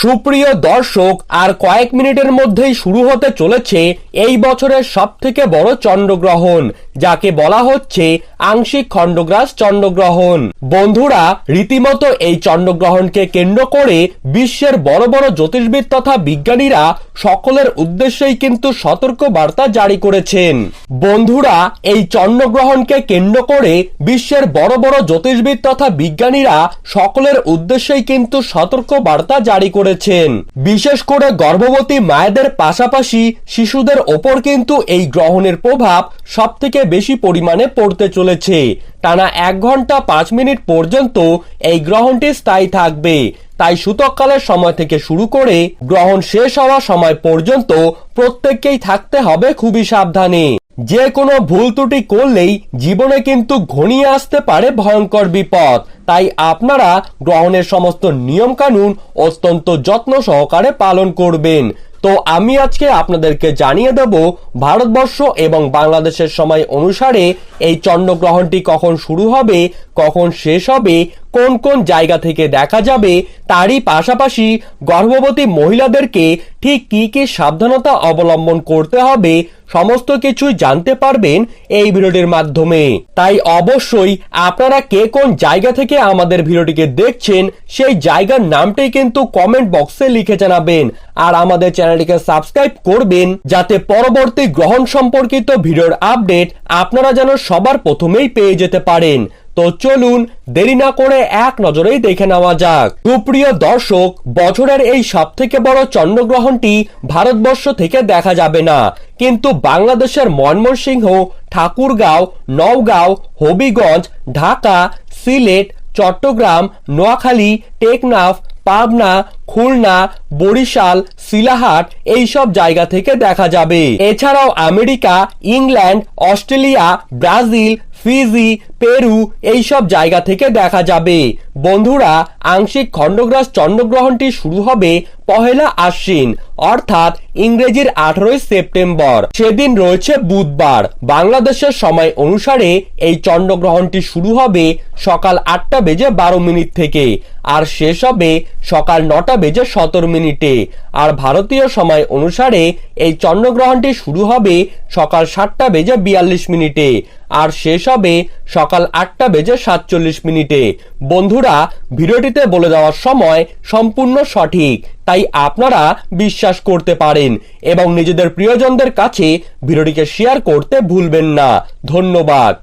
সুপ্রিয় দর্শক, আর কয়েক মিনিটের মধ্যেই শুরু হতে চলেছে এই বছরের সব থেকে বড় চন্দ্রগ্রহণ, যাকে বলা হচ্ছে আংশিক খণ্ডগ্রাস চন্দ্রগ্রহণ। বন্ধুরা, রীতিমতো এই চন্দ্রগ্রহণকে কেন্দ্র করে বিশ্বের বড় বড় জ্যোতিষবিদ তথা বিজ্ঞানীরা সকলের উদ্দেশ্যেই কিন্তু সতর্ক বার্তা জারি করেছেন। বন্ধুরা, এই চন্দ্রগ্রহণকে কেন্দ্র করে বিশ্বের বড় বড় জ্যোতিষবিদ তথা বিজ্ঞানীরা সকলের উদ্দেশ্যেই কিন্তু সতর্ক বার্তা জারি করেছেন। বিশেষ করে গর্ভবতী মায়েদের পাশাপাশি শিশুদের ওপর কিন্তু এই গ্রহণের প্রভাব সব থেকে বেশি পরিমাণে পড়তে চলেছে। টানা এক ঘণ্টা পাঁচ মিনিট পর্যন্ত এই গ্রহণটি স্থায়ী থাকবে। তাই সূতককালের সময় থেকে শুরু করে গ্রহণ শেষ হওয়া সময় পর্যন্ত প্রত্যেককেই থাকতে হবে খুবই সাবধানে। যে কোনো ভুল ত্রুটি করলেই জীবনে কিন্তু ঘনিয়ে আসতে পারে ভয়ঙ্কর বিপদ। তাই আপনারা গ্রহণের সমস্ত নিয়ম কানুন অত্যন্ত যত্ন সহকারে পালন করবেন। তো আমি আজকে আপনাদেরকে জানিয়ে দেব ভারতবর্ষ এবং বাংলাদেশের সময় অনুসারে এই চন্দ্রগ্রহণটি কখন শুরু হবে, কখন শেষ হবে কোন কোন জায়গা থেকে দেখা যাবে তারই পাশাপাশি গর্ভবতী মহিলাদেরকে ঠিক কি কি সাবধানতা অবলম্বন করতে হবে সমস্ত কিছুই জানতে পারবেন এই ভিডিওটির মাধ্যমে। তাই অবশ্যই আপনারা কে কোন জায়গা থেকে আমাদের ভিডিওটিকে দেখছেন সেই জায়গার নামটি কিন্তু কমেন্ট বক্সে লিখে জানাবেন। আর আমাদের চ্যানেলটিকে সাবস্ক্রাইব করবেন যাতে পরবর্তী গ্রহণ সম্পর্কিত ভিডিওর আপডেট আপনারা যেন সবার প্রথমেই পেয়ে যেতে পারেন। তো চলুন দেরি না করে এক নজরেই দেখে নেওয়া যাক। সুপ্রিয় দর্শক, বছরের এই সব থেকে বড় চন্দ্রগ্রহণটি ভারতবর্ষ থেকে দেখা যাবে না। কিন্তু বাংলাদেশের ময়মনসিংহ, ঠাকুরগাঁও, নওগাঁও, হবিগঞ্জ, ঢাকা, সিলেট, চট্টগ্রাম, নোয়াখালী, টেকনাফ, পাবনা, খুলনা, বরিশাল শিলাহাট এই সব জায়গা থেকে দেখা যাবে। এছাড়াও America, England, Australia, Brazil Fiji, Peru এই সব জায়গা থেকে দেখা যাবে। বন্ধুরা, আংশিক খণ্ডগ্রাস চন্দ্রগ্রহণটি শুরু হবে পহেলা আশ্বিন, অর্থাৎ ইংরেজির আঠারোই সেপ্টেম্বর। সেদিন রয়েছে বুধবার। বাংলাদেশের সময় অনুসারে এই চন্দ্রগ্রহণটি শুরু হবে সকাল আটটা বেজে বারো মিনিট থেকে, আর শেষ হবে সকাল নটা বেজে সতেরো মিনিটে। আর ভারতীয় সময় অনুসারে এই চন্দ্রগ্রহণটি শুরু হবে সকাল সাতটা বেজে বিয়াল্লিশ মিনিটে। আর শেষ হবে সকাল আটটা বেজে সাতচল্লিশ মিনিটে। বন্ধুরা, ভিডিওটিতে বলে দেওয়ার সময় সম্পূর্ণ সঠিক, তাই আপনারা বিশ্বাস করতে পারেন এবং নিজেদের প্রিয়জনদের কাছে ভিডিওটিকে শেয়ার করতে ভুলবেন না। ধন্যবাদ।